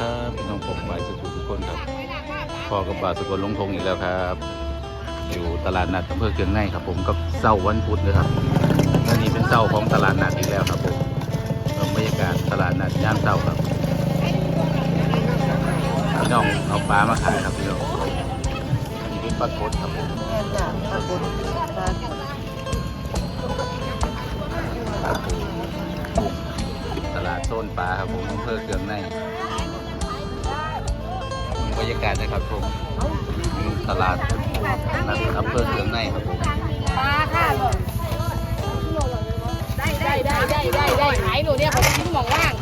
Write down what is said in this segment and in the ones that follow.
ครับพี่น้องผมบายสุขุมทุกคนครับพ่อกับบาสกลลงทงอีกแล้วครับ อยู่ตลาดนัดอำเภอเชียงในครับ ผมกับเสาร์วันพุธนะครับและนี่เป็นเสาร์ของตลาดนัดอีกแล้วครับผมบรรยากาศตลาดนัดย่ามเสาร์ครับพี่น้องเอาปลามาขายครับพี่น้องนี่เป็นปลากดครับผมปรากฏปลาตลาดโซนปลาครับผมอำเภอเชียงในบรรยากาศนะครับผมตลาดนัดอำเภอเชียงในครับผมปลาค่ะได้ได้ได้ได้ได้ได้ขายหนูเนี่ยเขาจะทิ้งหมองว่าง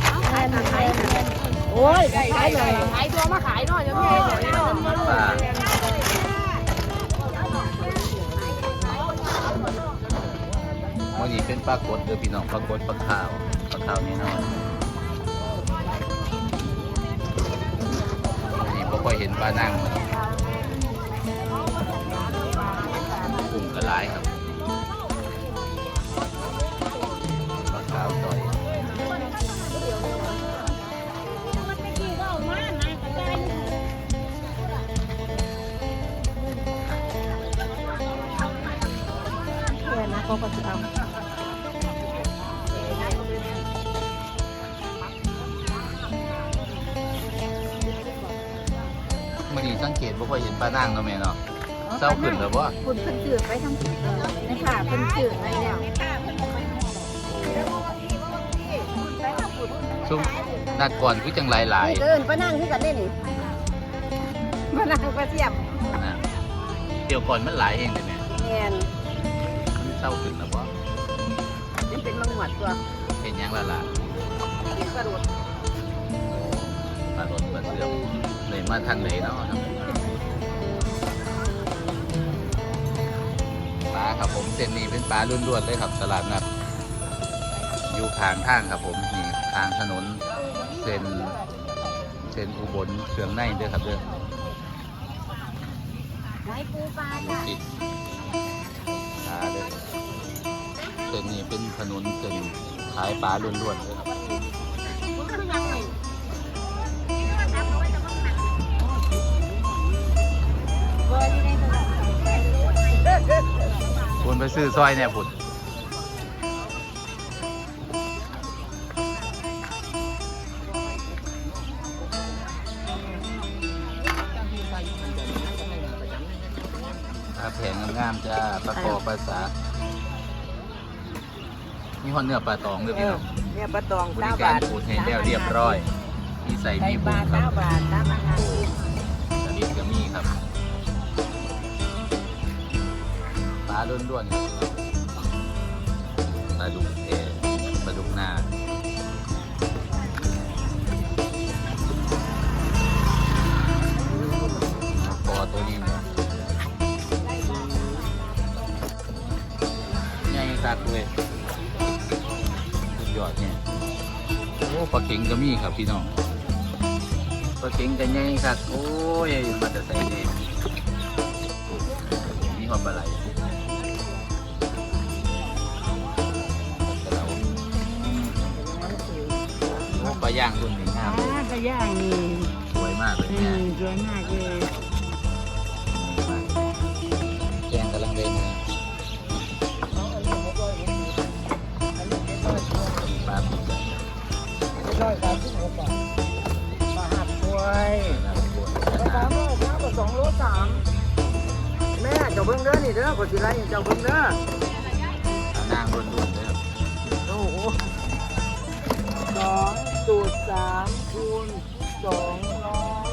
โอ้ยได้ได้เลยขายตัวมาขายหน่อยจะไม่ได้เดี๋ยวปลาวันนี้เป็นปลากดเด้อพี่น้องปลากดปลาขาวปลาขาวนี่นะ อยเห็นปลานั่งกุ่มกระไรครับปลาขาวต่อยแม่นะเขาก็จะเอา นี้สังเกตบ่ค่อยเห็นปลานั่งเนาะแม่เนาะเศร้าขึ้นแล้วบ่คุณเพิ่นจืดไปทั้งนี่ค่ะเพิ่นจืดไปแล้วซุ่มนัดก่อนคือจังหลายหลายเกินไปนั่งที่กันได้นี่มานั่งไปเทียบๆนะเดี๋ยวก่อนมันหลายเองเลยแม่แม่นมันเศร้าขึ้นแล้วบ่มันเป็นมังหวดตัวเห็นหยังละล่ะเป็นกระโดดปลาโดนปลาเสื่อมเลย มาทางไหนเนาะครับปลาครับผมเส้นนี้เป็นปลาล้วนๆเลยครับ ตลาดนัดอยู่ข้างทางครับผมนี่ทางถนนเส้นเส้นอุบลเชียงในเด้อครับเด้อไว้ปูปลาดูสิปลาเด้อเส้นนี้เป็นถนนเส้นขายปลาล้วนๆเลยครับ ไปซื้อสร้อยเนี่ยผุดอาแผงงามๆจ้าปลาคอปลาสามีหอนเนื้อปลาตองด้วยเอพี่อน้องเนี่ยปลาตองบเก้าริกาบารทขูดให้แล้วเรียบร้อย มีใส่มีใส่บุบาทครัเก้าบบาทน้ำอาหารกินสลิดก็มีครับาล้วนๆปลาดุกเอปลาดุกหน้าปอตัวนี้เนี่ยใหญ่คักเลยสุดยอดเนี่ยโอ้ปลาเข็งก็มีครับพี่น้องปลาเข็งก็ใหญ่คักโอ้ยมันจะใส่เนี่ยมีความปลาไห ย่างตัวนี้งามเลยก็ย่างนี่สวยมากเลยอืเนี่ยมสวยมากเลยแกงกำลังเล่นนะปลาปีกไก่ร้อยสามสิบหกบาทมาหัดด้วยน่าปวดสามโลสามกับสองโลสามแม่เจ้าเบิ้งเด้อนี่เด้อคนสิไรเจ้าเบิ้งเด้อนางรุ่นๆเลยามคูณสองร้อย